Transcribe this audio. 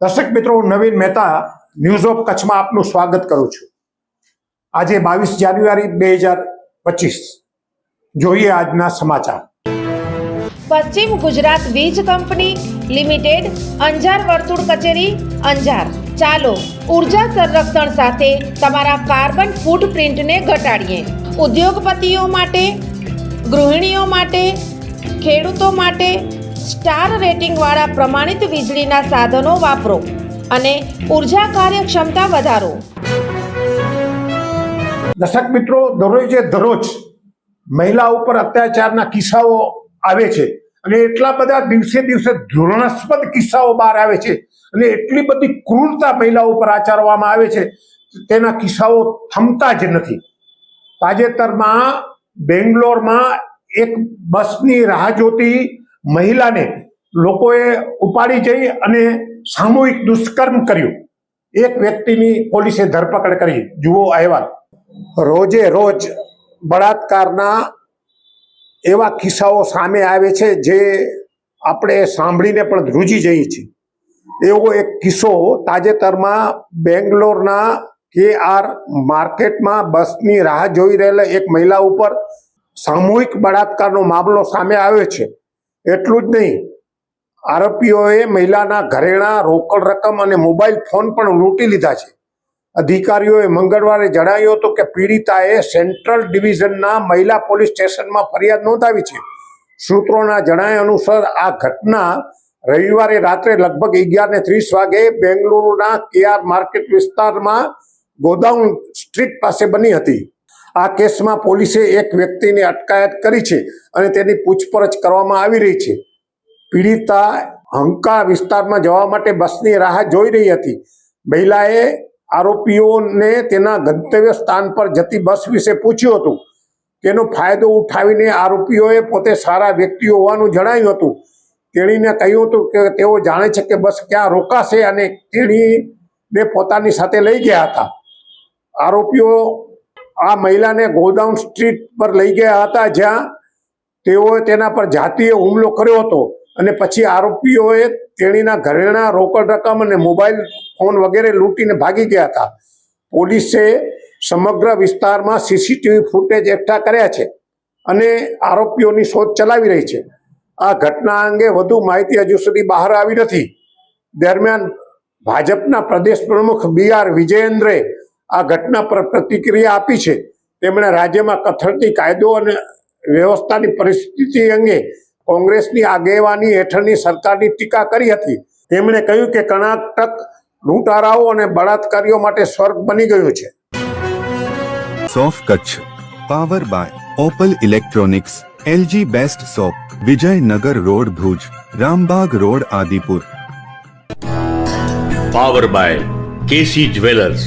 દર્શક મિત્રો, હું નવીન મહેતા ન્યૂઝ ઓફ કચ્છમાં આપનું સ્વાગત કરું છું. આજે બાવીસ જાન્યુઆરી બે હજાર પચીસ. જોઈએ આજના સમાચાર. પશ્ચિમ ગુજરાત વીજ કંપની લિમિટેડ, અંજાર વર્તુળ કચેરી, અંજાર. ચાલો, ઊર્જા સંરક્ષણ સાથે તમારા કાર્બન ફૂટપ્રિન્ટને ઘટાડીએ. ઉદ્યોગપતિઓ માટે, ગૃહિણીઓ માટે, ખેડૂતો માટે સ્ટાર રેટિંગવાળા પ્રમાણિત વીજળીના સાધનો વાપરો અને ઊર્જા કાર્યક્ષમતા વધારો. દર્શક મિત્રો, દરરોજે દરરોજ મહિલા ઉપર અત્યાચારના કિસ્સાઓ આવે છે અને એટલા બધા દિવસે દિવસે ધોરણાસ્પદ કિસ્સાઓ બહાર આવે છે અને એટલી બધી ક્રૂરતા મહિલાઓ ઉપર આચરવામાં આવે છે, તેના કિસ્સાઓ થમતા જ નથી. તાજેતરમાં બેંગ્લોરમાં એક બસની રાહ જોતી મહિલાને લોકોએ ઉપાડી જઈ અને સામૂહિક દુષ્કર્મ કર્યું. એક વ્યક્તિની પોલીસે ધરપકડ કરી. જુઓ અહેવાલ. રોજે રોજ બળાત્કારના એવા કિસ્સાઓ સામે આવે છે જે આપણે સાંભળીને પણ ધ્રુજી જઈએ છીએ. એવો એક કિસ્સો તાજેતરમાં બેંગ્લોરના કે આર માર્કેટમાં બસની રાહ જોઈ રહેલા એક મહિલા ઉપર સામૂહિક બળાત્કારનો મામલો સામે આવ્યો છે. એટલું જ નહીં. આરોપીઓએ મહિલાના ઘરેણા, રોકડ રકમ અને મોબાઈલ ફોન પણ લૂંટી લીધા છે. અધિકારીઓએ મંગળવારે જણાવ્યું હતું કે પીડિતાએ સેન્ટ્રલ ડિવિઝનના મહિલા પોલીસ સ્ટેશનમાં ફરિયાદ નોંધાવી છે. સૂત્રોના જણાવ્યા અનુસાર આ ઘટના રવિવારે રાત્રે લગભગ અગિયારને ત્રીસ વાગે બેંગલુરુના કેઆર માર્કેટ વિસ્તારમાં ગોદાઉન સ્ટ્રીટ પાસે બની હતી. આ કેસમાં પોલીસે એક વ્યક્તિની અટકાયત કરી છે અને તેની પૂછપરછ કરવામાં આવી રહી છે. પીડિતા હંકા વિસ્તારમાં જવા માટે બસની રાહ જોઈ રહી હતી. મહિલાએ આરોપીઓને તેના ગંતવ્ય સ્થાન પર જતી બસ વિશે પૂછ્યું હતું. તેનો ફાયદો ઉઠાવીને આરોપીઓએ પોતે સારા વ્યક્તિઓ હોવાનું જણાવ્યું હતું. તેણીને કહ્યું હતું કે તેઓ જાણે છે કે બસ ક્યાં રોકાશે અને તેણીને પોતાની સાથે લઈ ગયા હતા. આરોપીઓ આ મહિલાને ગોડાઉન સ્ટ્રીટ પર લઈ ગયા હતા જ્યાં તેઓએ તેના પર જાતીય હુમલો કર્યો હતો અને પછી આરોપીઓએ તેણીના ઘરેણા, રોકડ રકમ અને મોબાઈલ ફોન વગેરે લૂંટીને ભાગી ગયા હતા. પોલીસે સમગ્ર વિસ્તારમાં સીસીટીવી ફૂટેજ એકઠા કર્યા છે અને આરોપીઓની શોધ ચલાવી રહી છે. આ ઘટના અંગે વધુ માહિતી હજુ સુધી બહાર આવી નથી. દરમિયાન ભાજપના પ્રદેશ પ્રમુખ બી આર વિજયેન્દ્રે આ ઘટના પર પ્રતિક્રિયા આપી છે. તેમણે રાજ્યમાં કથળતી કાયદો અને વ્યવસ્થાની પરિસ્થિતિ અંગે કોંગ્રેસની આગેવાની હેઠળની સરકારની ટીકા કરી હતી. તેમણે કહ્યું કે કર્ણાટક લૂંટારાઓ અને બળાત્કારીઓ માટે સ્વર્ગ બની ગયું છે. સોફ Kutch. Power by Opal electronics LG best shop Vijaynagar road Bhuj Rambagh road Adipur. Power by KC jewellers.